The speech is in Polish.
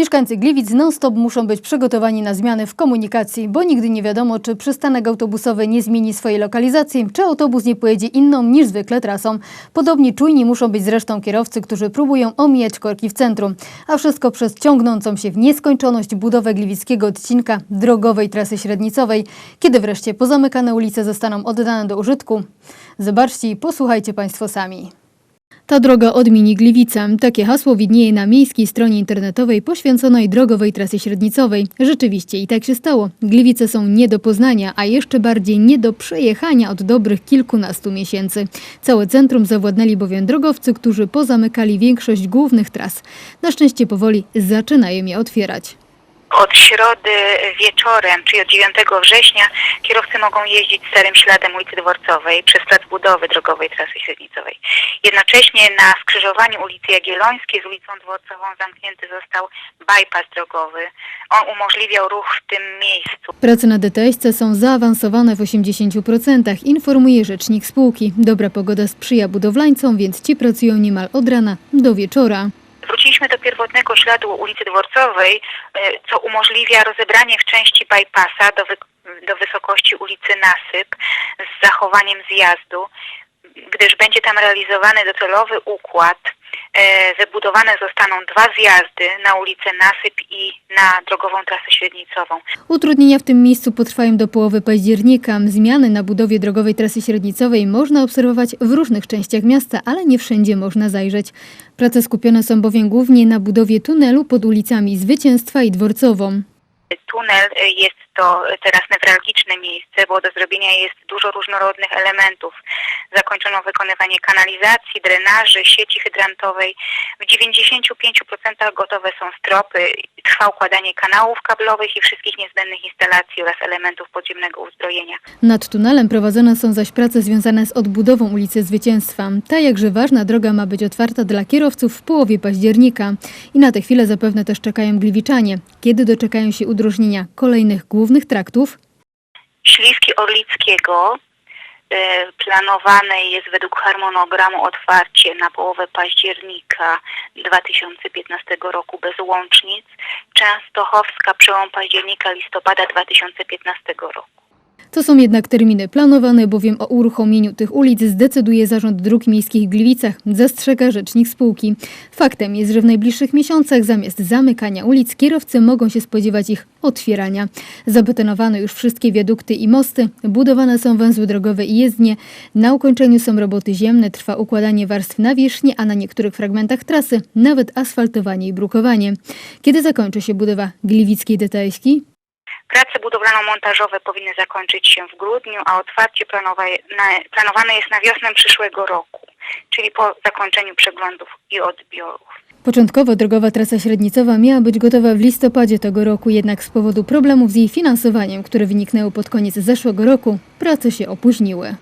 Mieszkańcy Gliwic non-stop muszą być przygotowani na zmiany w komunikacji, bo nigdy nie wiadomo, czy przystanek autobusowy nie zmieni swojej lokalizacji, czy autobus nie pojedzie inną niż zwykle trasą. Podobnie czujni muszą być zresztą kierowcy, którzy próbują omijać korki w centrum. A wszystko przez ciągnącą się w nieskończoność budowę gliwickiego odcinka drogowej trasy średnicowej. Kiedy wreszcie pozamykane ulice zostaną oddane do użytku? Zobaczcie i posłuchajcie Państwo sami. Ta droga odmieni Gliwica. Takie hasło widnieje na miejskiej stronie internetowej poświęconej drogowej trasie średnicowej. Rzeczywiście i tak się stało. Gliwice są nie do poznania, a jeszcze bardziej nie do przejechania od dobrych kilkunastu miesięcy. Całe centrum zawładnęli bowiem drogowcy, którzy pozamykali większość głównych tras. Na szczęście powoli zaczynają je otwierać. Od środy wieczorem, czyli od 9 września, kierowcy mogą jeździć starym śladem ulicy Dworcowej przez plac budowy drogowej trasy średnicowej. Jednocześnie na skrzyżowaniu ulicy Jagiellońskiej z ulicą Dworcową zamknięty został bypass drogowy. On umożliwiał ruch w tym miejscu. Prace na DTS są zaawansowane w 80%, informuje rzecznik spółki. Dobra pogoda sprzyja budowlańcom, więc ci pracują niemal od rana do wieczora. Wróciliśmy do pierwotnego śladu ulicy Dworcowej, y, co umożliwia rozebranie w części bypassa do, wy- do wysokości ulicy Nasyp z zachowaniem zjazdu, gdyż będzie tam realizowany docelowy układ. E, Wybudowane zostaną dwa zjazdy na ulicę Nasyp i na drogową trasę średnicową. Utrudnienia w tym miejscu potrwają do połowy października. Zmiany na budowie drogowej trasy średnicowej można obserwować w różnych częściach miasta, ale nie wszędzie można zajrzeć. Prace skupione są bowiem głównie na budowie tunelu pod ulicami Zwycięstwa i Dworcową. Tunel y, jest to teraz newralgiczne miejsce, bo do zrobienia jest dużo różnorodnych elementów. Zakończono wykonywanie kanalizacji, drenaży, sieci hydrantowej. W 95% gotowe są stropy, trwa układanie kanałów kablowych i wszystkich niezbędnych instalacji oraz elementów podziemnego uzbrojenia. Nad tunelem prowadzone są zaś prace związane z odbudową ulicy Zwycięstwa. Ta jakże ważna droga ma być otwarta dla kierowców w połowie października. I na tę chwilę zapewne też czekają gliwiczanie. Kiedy doczekają się udrożnienia kolejnych głównych traktów? Śliwki Orlickiego y, planowane jest według harmonogramu otwarcie na połowę października 2015 roku bez łącznic. Częstochowska przełom października listopada 2015 roku. To są jednak terminy planowane, bowiem o uruchomieniu tych ulic zdecyduje Zarząd Dróg Miejskich w Gliwicach, zastrzega rzecznik spółki. Faktem jest, że w najbliższych miesiącach zamiast zamykania ulic kierowcy mogą się spodziewać ich otwierania. Zabetonowano już wszystkie wiadukty i mosty, budowane są węzły drogowe i jezdnie, na ukończeniu są roboty ziemne, trwa układanie warstw nawierzchni, a na niektórych fragmentach trasy nawet asfaltowanie i brukowanie. Kiedy zakończy się budowa Gliwickiej DTS-ki? Prace budowlano-montażowe powinny zakończyć się w grudniu, a otwarcie planowane jest na wiosnę przyszłego roku, czyli po zakończeniu przeglądów i odbiorów. Początkowo drogowa trasa średnicowa miała być gotowa w listopadzie tego roku, jednak z powodu problemów z jej finansowaniem, które wyniknęły pod koniec zeszłego roku, prace się opóźniły.